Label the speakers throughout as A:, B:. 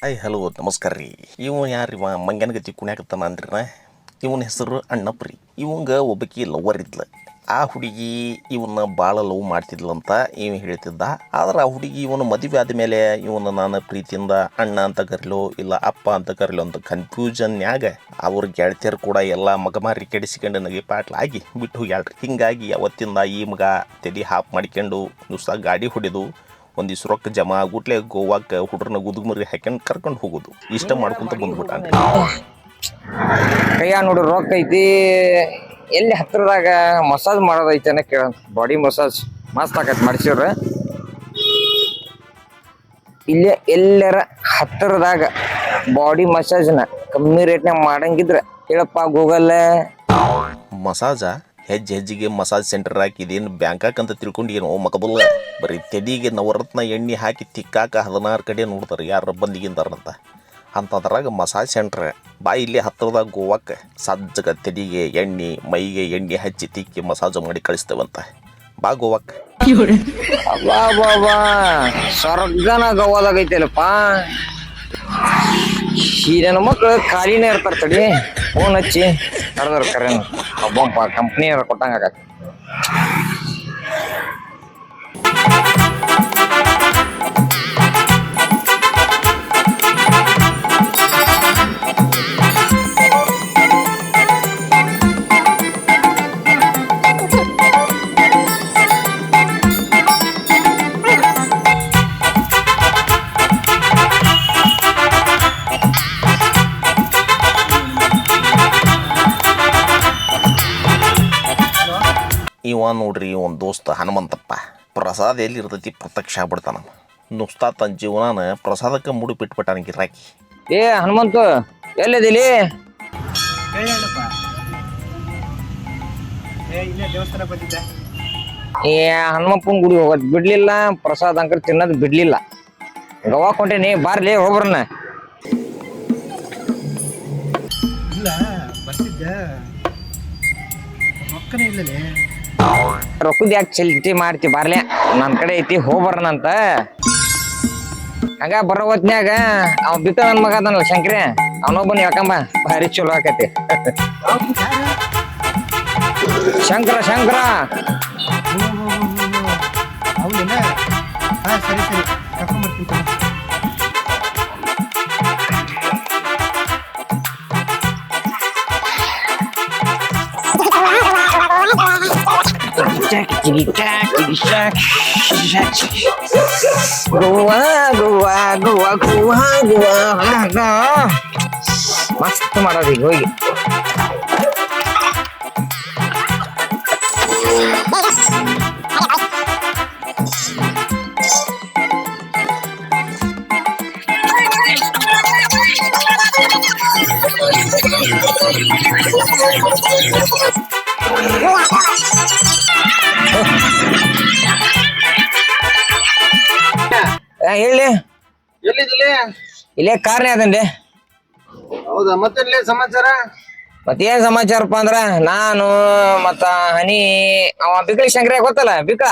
A: Hi hello ನಮಸ್ಕಾರ ರೀ ಇವ ಯಾರಿವ ಮಂಗ್ಯನ ಗತಿ ಕುಣ್ಯಾಕತ್ತಾನ ಅಂದ್ರಿನ ಇವನ ಹೆಸರು ಅಣ್ಣಪ್ರಿ. ಇವಂಗ ಒಬ್ಬಕಿ ಲವರ್ ಇದ್ಲ. ಆ ಹುಡುಗಿ ಇವನ್ನ ಭಾಳ ಲವ್ ಮಾಡ್ತಿದ್ಲಂತ ಇವ ಹೇಳ್ತಿದ್ದ. ಆದ್ರೆ ಆ ಹುಡುಗಿ ಇವನು ಮದುವೆ ಆದಮೇಲೆ ಇವನು ನಾನು ಪ್ರೀತಿಯಿಂದ ಅಣ್ಣ ಅಂತ ಕರಿಲೋ, ಇಲ್ಲ ಅಪ್ಪ ಅಂತ ಕರಿಲೋ ಅಂತ ಕನ್ಫ್ಯೂಷನ್ಯಾಗ ಅವ್ರ ಗೆಳತಿಯರು ಕೂಡ ಎಲ್ಲ ಮಗಮಾರಿ ಕೆಡಿಸಿಕೊಂಡು ನಗೆ ಪಾಟ್ಲಾಗಿ ಬಿಟ್ಟು ಹೋಗ್ಯಾಳ್ರಿ. ಹಿಂಗಾಗಿ ಅವತ್ತಿಂದ ಈ ಮಗ ತಲೆ ಹಾಪ್ ಮಾಡ್ಕೊಂಡು ದಿವಸ ಗಾಡಿ ಹೊಡೆದು ಒಂದಿಷ್ಟು ರೊಕ್ಕ ಜಮಾ ಗುಟ್ಲೆ ಗೋವಾಕ್ಕೆ ಹುಡ್ರನ್ನ ಗುದುಗುಮರಿ ಹಾಕೊಂಡು ಕರ್ಕೊಂಡು ಹೋಗೋದು. ಇಷ್ಟ ಮಾಡ್ಕೊಂತ ಬಂದ್ಬಿಟ್ಟಾನ್ರಿ.
B: ಕೈಯ ನೋಡ್ರಿ ರೊಕ್ಕ ಐತಿ. ಎಲ್ಲಿ ಹತ್ರದಾಗ ಮಸಾಜ್ ಮಾಡೋದೈತೆ ಅನ್ನ ಕೇಳ ಬಾಡಿ ಮಸಾಜ್ ಮಸ್ತ್ ಆಕೈತಿ, ಮಾಡಿಸಿವ್ರ. ಇಲ್ಲೇ ಎಲ್ಲರ ಹತ್ತಿರದಾಗ ಬಾಡಿ ಮಸಾಜ್ನ ಕಮ್ಮಿ ರೇಟ್ನಾಗ ಮಾಡಂಗಿದ್ರೆ ಹೇಳಪ್ಪ ಗೂಗಲ್
A: ಮಸಾಜ ಹೆಜ್ಜೆ ಹೆಜ್ಜೆಗೆ ಮಸಾಜ್ ಸೆಂಟರ್ ಹಾಕಿ ಇದೇನು ಬ್ಯಾಂಕಾಕ್ ಅಂತ ತಿಳ್ಕೊಂಡು ಏನೋ ಮಕಬಲ್ಲ ಬರೀ ತೆಡಿಗೆ ನವರತ್ನ ಎಣ್ಣೆ ಹಾಕಿ ತಿಕ್ಕಾಕ ಹದಿನಾರು ಕಡೆ ನೋಡ್ತಾರೆ, ಯಾರ ಬಂದಿಗಿಂತಾರಂತ ಅಂಥದ್ರಾಗ ಮಸಾಜ್ ಸೆಂಟ್ರ್. ಬಾ ಇಲ್ಲಿ ಹತ್ತಿರದಾಗ ಗೋವಾಕ್ಕೆ. ಸಜ್ಜಗ ತೆಡಿಗೆ ಎಣ್ಣೆ, ಮೈಗೆ ಎಣ್ಣೆ ಹಚ್ಚಿ ತಿಕ್ಕಿ ಮಸಾಜ್ ಮಾಡಿ ಕಳಿಸ್ತೇವಂತ. ಬಾ ಗೋವಾಕ್ಕೆ.
B: ಬಾ ಬಾಬಾ ಸ್ವರ್ಗನ ಗವಾದಾಗ ಐತಲ್ಲಪ್ಪ ಈ ನನ್ನ ಖಾಲಿನೇ ಇರ್ತಾರ ತಡಿ. ಫೋನ್ ಹಚ್ಚಿ. ಕರೆದ್ರ ಕರೆನ. ಅಬ್ಬಪ್ಪ ಕಂಪ್ನಿ ಕೊಟ್ಟಂಗ ಆಗತ್ತೆ.
A: ಇವ ನೋಡ್ರಿ ಒಂದು ದೋಸ್ತ ಹನುಮಂತಪ್ಪ. ಪ್ರಸಾದ ಎಲ್ಲಿ ಇರ್ತೈತಿ ಪ್ರತ್ಯಕ್ಷ ಆಗ್ಬಿಡ್ತಾನ ನುಸ್ತಾ ತನ್ನ ಜೀವನಾನ ಪ್ರಸಾದಕ್ಕೆ ಮುಡಿ ಬಿಟ್ಬಿಟ್ಟಾನ ಗಿರಾಕಿ.
B: ಏ ಹನುಮಂತ ಎಲ್ಲಿದಿಲಿ
C: ಹೇಳಪ್ಪ ಏ
B: ಹನುಮಪ್ಪನ ಗುಡಿ ಹೋಗೋದ್ ಬಿಡ್ಲಿಲ್ಲ ಪ್ರಸಾದ ಅಂಕರ್ ತಿನ್ನೋದ್ ಬಿಡ್ಲಿಲ್ಲ. ಗವಾ ಕೊಂಟೇನಿ ಬಾರ್ಲಿ ಹೋಗ್ರನ್ನ
C: ಇಲ್ಲ ಬರ್ತಿದ್ದೆ. ಮಕ್ಕನೇ ಇಲ್ಲಲೇ.
B: ರೊಕ್ಕದ ಯಾಕೆ ಚಿಲ್ಟಿ ಮಾಡ್ತಿ ಬಾರ್ಲೆ? ನನ್ ಕಡೆ ಐತಿ ಹೋಗ್ಬರ್ನ ಅಂತ. ಹಂಗ ಬರೋ ಹೊತ್ನ್ಯಾಗ ಅವ್ ಬಿತ್ತ ನನ್ ಮಗ ಅದನಲ್ಲ ಶಂಕ್ರಿ ಅವನೊಬ್ಬನ ಯಾಕಂಬ ಭಾರಿ ಚಲೋ ಆಕತಿ. ಶಂಕರ ಶಂಕರ.
C: ಸರಿ ಸರಿ. ಕರ್ಕೊಂಡ್ಬರ್ತೀನಿ ತಗೋ.
B: ಗೋವಾ ಗೋವಾ ಗೋವಾ ಗೋವಾ ಗೋವಾ ಮಸ್ತ್ ಮಾಡೋದು ಈಗ ಹೇಳಿ.
C: ಎಲ್ಲಿದ್ದಿಲೆ
B: ಇಲ್ಲೇ ಕಾರ್ನೇ ಅದನ್ರಿ.
C: ಹೌದಾ ಮತ್ತೆ ಸಮಾಚಾರ?
B: ಮತ್ತೇನ್ ಸಮಾಚಾರಪ್ಪ ಅಂದ್ರ ನಾನು ಮತ್ತ ಹನಿ ಅವ ಬಿಕ್ಳಿ ಶಂಕರ ಗೊತ್ತಲ್ಲ ಬಿಕ್ಳ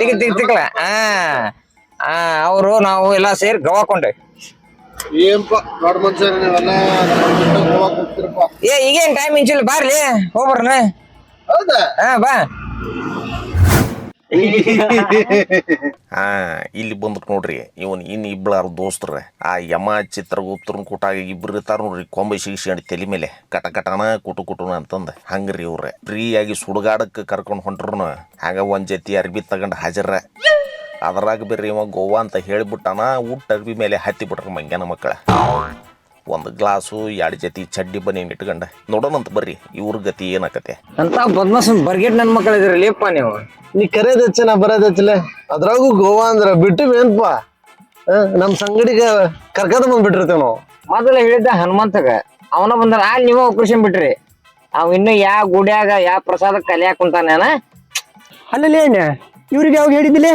B: ತಿಕ್ ತಿಕ್ ಆ ಆ ಅವರು ನಾವು ಎಲ್ಲ ಸೇರಿ ಗೋವಾ ಕೊಂಡ್ರಿ
C: ಏನ್ಪ ದೊಡ್ಡ ಮನುಷ್ಯರ ನೀವೆಲ್ಲ ಗೋವಾಕ್ ಹೋಗ್ತಿರಪ್ಪ.
B: ಏ ಈಗೇನ್ ಟೈಮ್ ಇಂಚಿಲ್ಲ ಬಾರ್ಲಿ ಹೋಗ್ಬರ್ನ?
C: ಹೌದಾ?
B: ಹಾ ಬಾ.
A: ಹಾ, ಇಲ್ಲಿ ಬಂದ್ ನೋಡ್ರಿ, ಇವನ್ ಇನ್ ಇಬ್ಳಾರು ದೋಸ್ತ್ರ. ಆ ಯಮ, ಚಿತ್ರಗುಪ್ತರನ್ ಕೂಟಾಗ ಇಬ್ರು ಇರ್ತಾರ ನೋಡ್ರಿ, ಕೊಂಬೆ ಶಿಕ್ಷಣ ತಲೆ ಮೇಲೆ ಕಟ ಕಟನ ಕುಟು ಕುಟುನ ಅಂತಂದ. ಹಂಗ್ರಿ ಇವ್ರ. ಫ್ರೀಯಾಗಿ ಸುಡುಗಾಡಕ್ಕೆ ಕರ್ಕೊಂಡು ಹೊಂಟ್ರು ಹಾಗ ಒಂದ್ ಜತಿ ಅರ್ಬಿ ತಗೊಂಡ್ ಹಾಜರ ಅದ್ರಾಗ ಬೇರೆ ಇವ ಗೋವಾ ಅಂತ ಹೇಳ್ಬಿಟ್ಟಾನ, ಊಟ ಅರ್ಬಿ ಮೇಲೆ ಹತ್ತಿ ಬಿಟ್ರ ಮಂಗ್ಯಾನ ಮಕ್ಕಳ ಒಂದು ಗ್ಲಾಸು ಎರಡು ಜೊತೆ ಚಡ್ಡಿ ಬನ್ನಿ ಇಟ್ಕೊಂಡ. ನೋಡೋಣಂತ ಬರ್ರಿ ಇವ್ರ ಗತಿ ಏನಾಕತೆ
B: ಅಂತ ಬದ್ಮಾಸ್ ಬರ್ಗೆಟ್ ನನ್ ಮಕ್ಕಳ ಲೇಪ ನೀವು?
D: ನೀ ಕರೆಯದ ಹೆಚ್ಚ ನಾ ಬರೋದ್ ಹೆಚ್ಚಲೆ ಅದ್ರಾಗೂ ಗೋವಾ ಅಂದ್ರ ಬಿಟ್ಟು ಏನ್ಪ ಆ, ನಮ್ ಸಂಗಡಿಗೆ ಕರ್ಕದ ಬಂದ್ಬಿಟ್ಟಿರ್ತೇವ್ ನಾವು.
B: ಮೊದಲ ಹೇಳಿದ್ದ ಹನುಮಂತಗ ಅವನ ಬಂದ್ರ ಅಲ್ಲಿ ನೀವು ಆಪರೇಷನ್ ಬಿಟ್ರಿ. ಅವ್ ಇನ್ನು ಯಾ ಗುಡಿಯಾಗ ಯಾ ಪ್ರಸಾದ ಕಲಿಯಾಕ ಕುಂತಾನ
D: ಅಲ್ಲಲ್ಲಿ ಏನ ಇವ್ರಿಗೆ ಯಾವಾಗ ಹೇಳಿದಿಲ್ಲ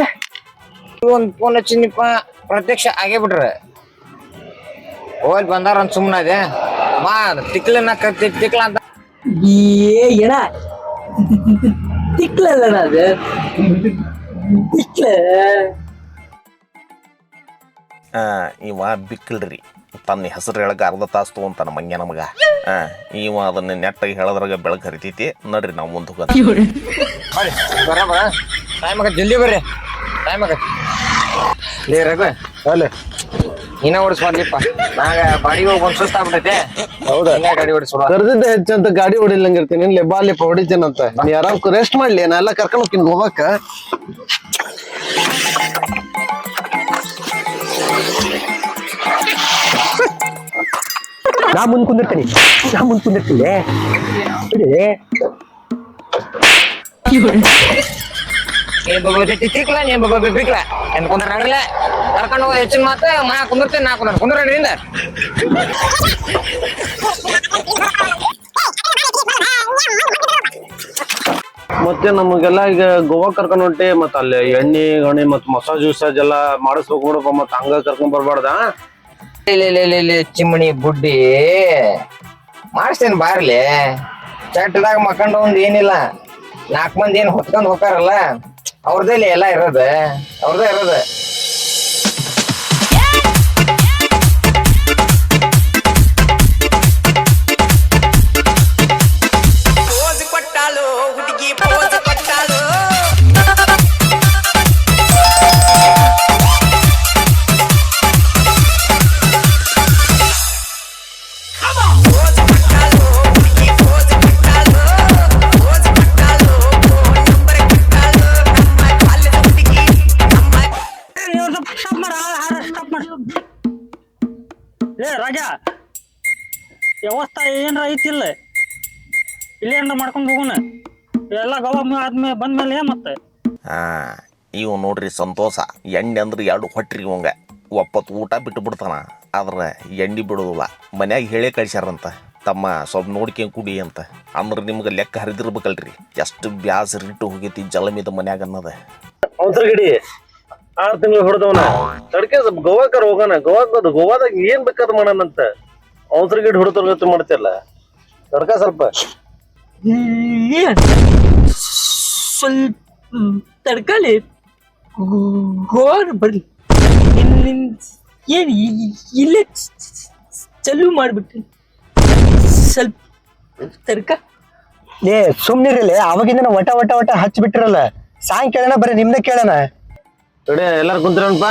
B: ಒಂದ್ ಫೋನ್ ಹಚ್ಚಿನಿಪ್ಪ ಪ್ರತ್ಯಕ್ಷ ಆಗೇ ಬಿಟ್ರ. ಹೋಲ್ ಬಂದಾರ ಅಂತ ಸುಮ್ಮನೆ ಅದೇ. ಬಾ ತಿಕ್ಲನ್ನ ಕತ್ತಿ ತಿಕ್ಲ ಅಂತ.
E: ಏ ಏನ
F: ತಿಕ್ಲಲ್ಲ ಅದು. ತಿಕ್ಲ
A: ಆ, ಇವ ಬಿಕ್ಕಲ್ರಿ ತನ್ನ ಹೆಸರು ಹೇಳಕ ಅರ್ಧ ತಾಸು ತೊಗೊಂತಾನ ಮಂಗ್ಯ ನಮಗ. ಆ, ಇವ ಅದನ್ನ ನೆಟ್ಟಾಗಿ ಹೇಳದ್ರಾಗ ಬೆಳಕು ಹರಿತೈತಿ. ನಡ್ರಿ ನಾವು ಮುಂದೆ ಹೋಗೋಣ.
B: ಬರ್ರಿ ಬರ ಬರ ಟೈಮ್ ಆಗತ್ತೆ ಜಲ್ದಿ ಬರ್ರಿ. ಟೈಮ್ ಆಗತ್ತೆ ಲೇ ರಘು.
D: ಅಲ್ಲೇ.
B: ಇನ್ನ ಓಡಿಸ್ಬಾರ್ಲಿಪ್ಪ ನಾಗ ಬಾಡಿಗೆ ಹೋಗಿ ಒಂದ್ ಸುಸ್ತ ಆಗ್ಬಿಟ್ಟೈತೆ
D: ಹೌದಾ?
B: ಹಿಂಗ ಗಾಡಿ ಓಡಿಸ್ಬಿಡ
D: ಕರ್ದಿದ್ದೆ ಹೆಚ್ಚಂತ ಗಾಡಿ ಹೊಡಿಲಂಗ ಇರ್ತೀನಿ ಇಲ್ಲಿ ಬಾಲಿಪ್ಪ ಹೊಡಿತೀನಂತ ನೀ ಆರಾಮ್ ರೆಸ್ಟ್ ಮಾಡ್ಲಿ ನಾ ಎಲ್ಲ ಕರ್ಕೊಂಡು ಹೋಗ್ತೀನಿ ಹೋಗಕ್ಕ
F: ನಾ ಮುಂದ್ ಕುಂದಿರ್ತೀನಿ ನಾ ಮುಂದ್ ಕುಂದಿರ್ತೀನಿ
B: ಏನ್ ಬಗೋತೈತಿ ತಿಕ್ಲ ನೀನ್ ಬಗೋ ಬಿಕ್ಲ ಏನ್ ಕುಂದ್ರ ಕರ್ಕೊಂಡು ಹೋಗೋ ಹೆಚ್ಚಿನ ಮಾತ ಮಾ ಕುಂದಿರ್ತೇನೆ ನಾ ಕುಂದ್ರ ಕುಂದ್ರ ನಡ್ರಿಂದ.
D: ಮತ್ತೆ ನಮಗೆಲ್ಲ ಈಗ ಗೋವಾ ಕರ್ಕೊಂಡ್ ಹೊಂಟಿ ಮತ್ತ ಅಲ್ಲಿ ಎಣ್ಣೆ ಗಣಿ ಮತ್ತೆ ಮಸಾಜ್ ಗಿಸಾಜ್ ಎಲ್ಲ ಮಾಡಿಸ್ಬೇಕು ನೋಡಪ್ಪ ಮತ್ತ ಹಂಗ ಕರ್ಕೊಂಡ್ ಬರ್ಬಾರ್ದ?
B: ಚಿಮ್ಮಣಿ ಬುಡ್ಡಿ. ಮಾಡಿಸ್ತೇನೆ ಬಾರ್ಲಿ. ಚಟ್ಟದಾಗ ಮಕ್ಕಂಡ ಒಂದ್ ಏನಿಲ್ಲ. ನಾಲ್ಕು ಮಂದಿ ಏನ್ ಹೊತ್ಕೊಂಡ್ ಹೋಗಾರಲ್ಲ ಅವ್ರದೇ ಇಲ್ಲಿ ಎಲ್ಲ ಇರೋದ ಅವ್ರದೇ ಇರೋದ
E: ವ್ಯವಸ್ಥೆ ಏನ್ರ ಐತಿಲ್ಲ. ಇಲ್ಲಿ ಏನ್ರ ಮಾಡ್ಕೊಂಡು ಹೋಗೋಣ. ಎಲ್ಲ ಗವ ಆದ್ಮೇಲೆ ಬಂದ್ಮೇಲೆ ಮತ್ತೆ?
A: ಹಾ ಇವ್ ನೋಡ್ರಿ ಸಂತೋಷ. ಎಣ್ಣೆ ಅಂದ್ರೆ ಎರಡು ಹೊಟ್ರಿ ಇವಂಗ. ಒಪ್ಪತ್ತು ಊಟ ಬಿಟ್ಟು ಬಿಡ್ತಾನ. ಆದ್ರೆ ಎಣ್ಣೆ ಬಿಡೋದಿಲ್ಲ. ಮನ್ಯಾಗ ಹೇಳೇ ಕಳ್ಸ್ಯಾರಂತ. ತಮ್ಮ ಸ್ವಲ್ಪ ನೋಡ್ಕೊಂಡು ಕುಡಿ ಅಂತ. ಅಂದ್ರೆ ನಿಮ್ಗೆ ಲೆಕ್ಕ ಹರಿದಿರ್ಬೇಕಲ್ರಿ. ಎಷ್ಟು ಬ್ಯಾಸ ರಿಟ್ಟು ಹೋಗೈತಿ ಜಲಮಿದ ಮನ್ಯಾಗ ಅನ್ನೋದ.
D: ಗಿಡಿ ಆರ್ ತಿಂಗಳು ಹೊಡೆದವನ. ತಡ್ಕೆ ಸ್ವಲ್ಪ ಗೋವಾಕರ್ ಹೋಗೋಣ. ಗೋವಾಕ್ ಹೋದ ಗೋವಾದಾಗ ಏನ್ ಬೇಕಾದ್ ಮಾಡೋಣಂತ. ಅವಸರ ಗಿಡಿ ಹೊಡೆದ ಮಾಡ್ತಿಲ್ಲ ತಡ್ಕ ಸ್ವಲ್ಪ.
F: ಸ್ವಲ್ಪ ತಡ್ಕೊಳ್ಳಿ ಗೋರ್ ಬರ್ಲಿ ಏನ್ ಇಲ್ಲೇ ಚಲು ಮಾಡ್ಬಿಟ್ಟು ಸ್ವಲ್ಪ ತಡ್ಕ
G: ಏ ಸುಮ್ನಿರಲಿ ಅವಾಗಿಂದ ಒಟ ವಟ ವಟ ವಟ ಬಿಟ್ಟಿರಲ್ಲ ಸಾಂಗ್ ಕೇಳೋಣ ಬರೀ ನಿಮ್ದೇ ಕೇಳೋಣ.
D: ಎಲ್ಲಾರು ಕುಂತ್ರಣಪ್ಪ.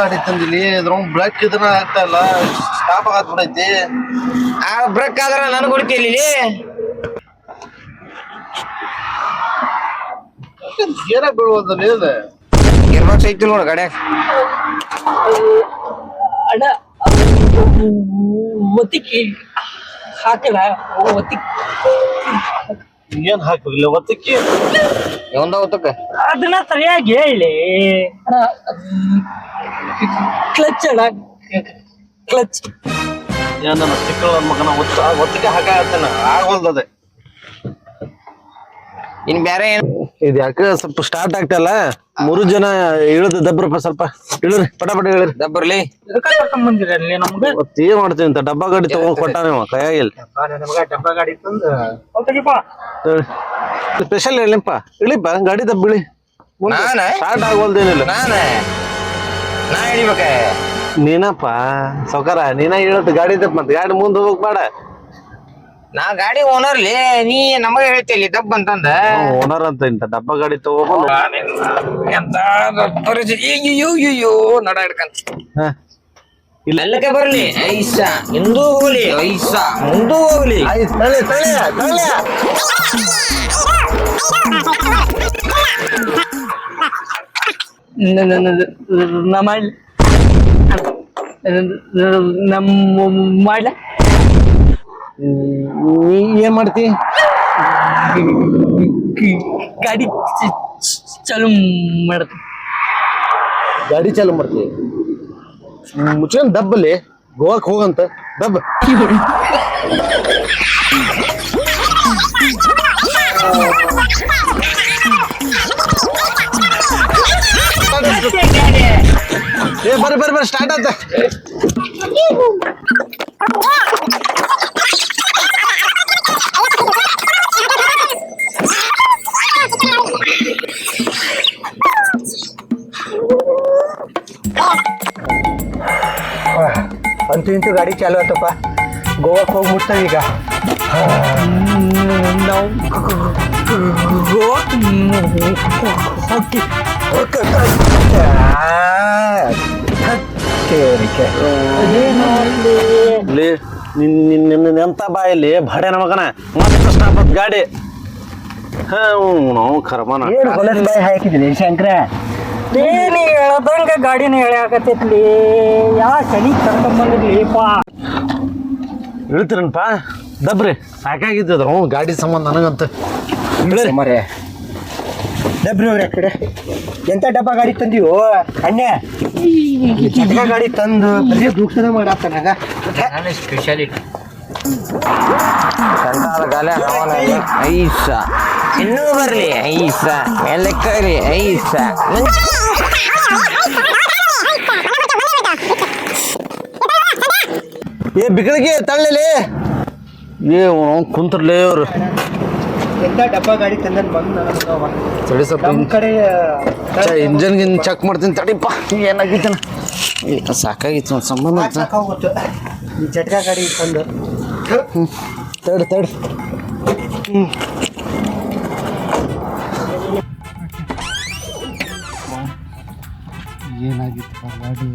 D: ಗಾಡಿ ತಂದಿಲಿ ಇದ್ರೊಂಗ್ ಬ್ಲಾಕ್ ಇದನ್ನ ಆಗ್ತಾ ಇಲ್ಲ ಸ್ಟಾಪ್ ಆಗತ್ಬಿಡೈತಿ.
B: ಆ ಬ್ರೇಕ್ ಆದ್ರ ನನಗೆ ಹೊಡಿತೀಯ ಇಲ್ಲಿ
D: ಏನ ಬೀಳ್ಬೋದಲ್ಲಿ ಇದು?
B: ಗಿರ್ಬಾಕ್ಸ್ ಐತಿ ನೋಡ ಗಾಡ್ಯಾಗ
F: ಅಣ್ಣ ಒತ್ತಿಗೆ ಹಾಕಲ್ಲ ಒತ್ತಿಕ್ಕಿ.
D: ಏನ್ ಹಾಕಿಲ್ಲ ಒತ್ತಕ್ಕೆ?
B: ಒಂದ ಹೊತ್ತಕ್ಕ?
E: ಅದನ್ನ ಸರಿಯಾಗಿ ಹೇಳಿ.
F: ಕ್ಲಚ್ ಅಣ್ಣ. ಕ್ಲಚ್
D: ಏನ ಚಿಕ್ಕಳ ಮಗನ ಒತ್ತ ಒತ್ತಿಗೆ ಹಾಕಾಗತ್ತೇನ? ಆಗೋಲ್ದದೆ
B: ಇನ್ ಬೇರೆ ಏನ್
D: ಇದು ಯಾಕೆ ಸ್ವಲ್ಪ ಸ್ಟಾರ್ಟ್ ಆಗ್ತಲ್ಲ? ಮೂರು ಜನ ಇಳದ ದಬ್ರಪ್ಪ ಸ್ವಲ್ಪ. ಇಳ್ರಿ ಪಟ ಪಟ ಇಳ್ರಿ
B: ದಬ್ಬರ್ಲಿ
D: ಏನ್ ಮಾಡ್ತೀವಿ ಅಂತ ಡಬ್ಬ ಗಾಡಿ ತಗೊಂಡ್ ಕೊಟ್ಟ ನೀವು ಕೈಯಾಗಿಲ್ಲ. ಸ್ಪೆಷಲ್ ಹೇಳಿಪ್ಪ ಇಳಿಪ್ಪ ಗಾಡಿ ದಬ್ಬಿಳಿ
B: ನಾನ?
D: ಸ್ಟಾರ್ಟ್ ಆಗೋಲ್ದೇನಿಲ್ಲ. ನೀನಪ್ಪ ಸೌಕರ. ನೀನ ಇಳತ್ ಗಾಡಿ ದಪ್ಪ ಮತ್ ಗಾಡಿ ಮುಂದ್ ಹೋಗಕ್ ಬೇಡ
B: ನಾ ಗಾಡಿ ಓನರ್ಲಿ ನೀ ನಮಗ ಹೇಳ್ತಿಲ್ಲಿ ದಬ್ಬ ಅಂತಂದ
D: ಓನರ್ ಅಂತ ಇಂತ ಡಬ್ಬ ಗಾಡಿ ತಗೋಬಂದು
B: ಎಂತ ಪರಿಸ್ಥಿತಿ ಅಯ್ಯೋ ನಡ ಹಿಡ್ಕಂತ
D: ಹ.
B: ಇಲ್ಲಕ್ಕೆ ಬರ್ಲಿ ಐಸಾ ಹಿಂದೂ ಹೋಗ್ಲಿ ಐಸಾ ಮುಂದೂ ಹೋಗ್ಲಿ
F: ನಮ್ಮ ನಮ್ಮ ಮಾಡ್ಲ
D: ನೀ ಏನ್ ಮಾಡ್ತಿ?
F: ಗಾಡಿ ಚಾಲು ಮಾಡತ್
D: ಗಾಡಿ ಚಾಲು ಮಾಡ್ತಿ? ಮುಚ್ಕೊಂಡ್ ದಬ್ಬಲ್ಲಿ ಗೋವಾಕ್ ಹೋಗಂತ. ದಬ್ಬ ಏ ಬರ್ರಿ ಬರ್ರಿ ಬರ್ರಿ ಸ್ಟಾರ್ಟ್ ಆತ. इंतु इंतु गाड़ी चालवतप गोवा खूब मुझते ही का गाड़ी हाँ खरब ना शंकर
G: ಏನ್
E: ಹೇಳ್ದಂಗ ಗಾಡಿನ ಹೇಳ್ಯಾಕತ್ತೈತ್ಲಿ ಯಾ ಶನಿ ಕರ್ಕೊಂಬಂದಿರ್ಲಿಪ್ಪ
D: ಡಬ್ರಿ ದಬ್ರಿ. ಸಾಕಾಗಿದ್ದದ ಹ್ಞೂ ಗಾಡಿ ಸಂಬಂಧ ನನಗಂತ.
G: ಮರೆ ಡಬ್ರಿ ಅವ್ರ ಆ ಕಡೆ. ಎಂತ ಡಬ್ಬ ಗಾಡಿ ತಂದೀವೋ ಅಣ್ಣ. ಗಾಡಿ ತಂದು ಬರೀ ದುಃಖದ ಮಾಡಾತ ನನಗ
F: ಸ್ಪೆಷಾಲಿಟಿ
B: ಸಂತಾದ ಗಾಲೆ ನವನ ಐಸ ಇನ್ನೂ ಬರಲಿ ಐಸ ಮೇಲಕ್ಕರಿ ಐಸ
D: ಏ ಬಿಗಳಿಗೆ ತಳ್ಳಲಿ ಏ ಕುಂತ್ರಲೇ
G: ಇವರು ಡಬ್ಬ ಗಾಡಿ
D: ತಡಿ ಚೆಕ್ ಮಾಡ್ತೀನಿ ತಡಿಪ್ಪ. ಏನಾಗಿದ್ದಾನ ಸಾಕಾಗಿತ್ತು ಸಂಬಂಧ
G: ಜಟ್ಕಾ ಗಾಡಿ ತಂದು.
D: ತಡಿ ತಡಿ ಏನಾಗಿತ್ತು ಗಾಡಿ?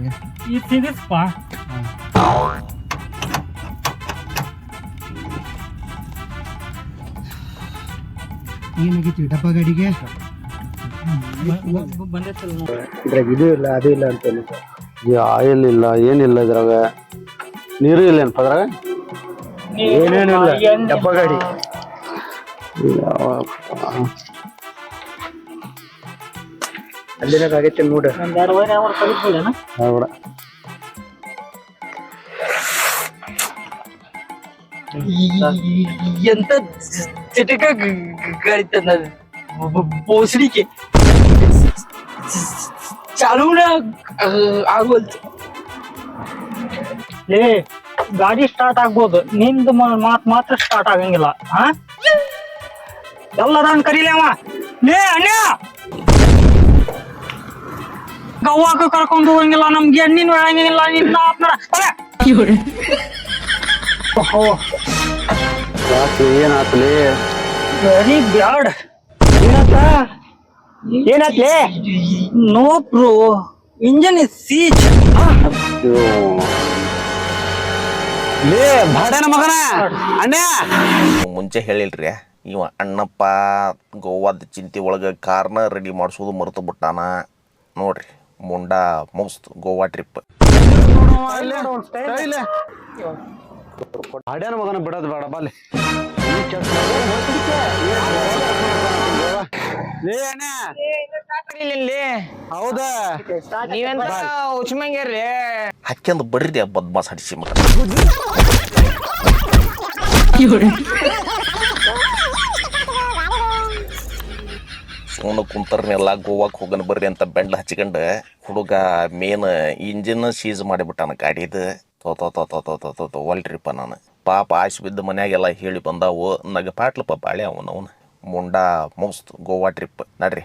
E: ಈ ಸಿಗಿಸ್ಪ
G: ಏನಾಗಿತ್ತು ಡಬ್ಬ ಗಾಡಿಗೆ. ಇದ್ರಾಗ ಇದು ಇಲ್ಲ ಅದು ಇಲ್ಲ ಅಂತ.
D: ಆಯಿಲ್ ಇಲ್ಲ ಏನಿಲ್ಲ ಇದ್ರಾಗ. ನೀರು ಇಲ್ಲ ಏನಪ್ಪ ಅದ್ರಾಗ?
G: ಏನೇನಿಲ್ಲ
E: ಏನ್
G: ಡಬ್ಬ ಗಾಡಿ ಅಲ್ಲಿನಾಗ ಆಗೈತೆ ನೋಡು
E: ಒಂದ್ ಎರಡು ವರೆ ಅವ್ರು ತೆಗೆದ್ಬಿಡೇನ
D: ಹೌದಾ
F: ಎಂತ ಚಟಕ ಗಾಡಿ ತಂದ ಬೋಸಡಿಕೆ ಚಾಲೂನ ಆಗೋಲ್ತು
E: ಲೇ ಗಾಡಿ ಸ್ಟಾರ್ಟ್ ಆಗ್ಬೋದು. ನಿಂದು ಮಾತು ಮಾತ್ ಮಾತ್ರ ಸ್ಟಾರ್ಟ್ ಆಗಂಗಿಲ್ಲ. ಹಾ ಎಲ್ಲದಾನ್ ಕರೀಲಿ ನೇ ಲೇ ಅಣ್ಣ! ಗವ್ವಾಕ ಕರ್ಕೊಂಡು ಹೋಗಂಗಿಲ್ಲ ನಮ್ಗೆ ಎಣ್ಣಿನ ಹೇಳಂಗಿಲ್ಲ ನಿನ್ನ ಆಪ್ನರ
D: ಯಾಕೆ ಏನಾತಲಿ
E: ವೆರಿ ಬ್ಯಾಡ್
G: ಏನತ್ತ ಏನಾತ್ಲಿ
E: ನೋ ಇಂಜನ್ ಇಸ್ ಸೀಜ್
D: ಲೇ ಬಾಡೇನ ಮಗನ ಅಣ್ಣ
A: ಮುಂಚೆ ಹೇಳಿಲ್ರಿ ಇವ ಅಣ್ಣಪ್ಪ ಗೋವಾದ ಚಿಂತೆ ಒಳಗೆ ಕಾರ್ನ ರೆಡಿ ಮಾಡಿಸೋದು ಮರೆತು ಬಿಟ್ಟಾನ ನೋಡ್ರಿ ಮುಂಡಾ ಮುಗಿಸ್ತು ಗೋವಾ ಟ್ರಿಪ್
D: ಮಗನ ಬಿಡೋದು ಬೇಡ ಬಾಲಿ ಲೇ ಅಣ್ಣ ಹೌದ?
B: ನೀವೆಂತ
A: ಬಡ್ರಿ ಬದ್ಮಾಸ್ ಹಡಿಸಿ ಮಗ. ಸುಮ್ಮನೆ ಕುಂತರ್ನೆಲ್ಲ ಗೋವಾಕ್ ಹೋಗನ್ ಬರ್ರಿ ಅಂತ ಬೆಂಡ್ ಹಚ್ಕೊಂಡು ಹುಡುಗ ಮೇನ್ ಇಂಜಿನ್ ಸೀಸ್ ಮಾಡಿಬಿಟ್ಟಾನ ಗಾಡಿದು. ತೋ ತೋ ತೋ ನಾನು. ಪಾಪ ಆಶ್ ಬಿದ್ದ ಮನ್ಯಾಗೆಲ್ಲ ಹೇಳಿ ಬಂದಾವು. ನಗಪಾಟ್ಲಪ್ಪ ಬಾಳೆ ಅವನವನು ಮುಂಡಾ ಮೋಸ್ಟ್ ಗೋವಾ ಟ್ರಿಪ್ ನಡ್ರಿ.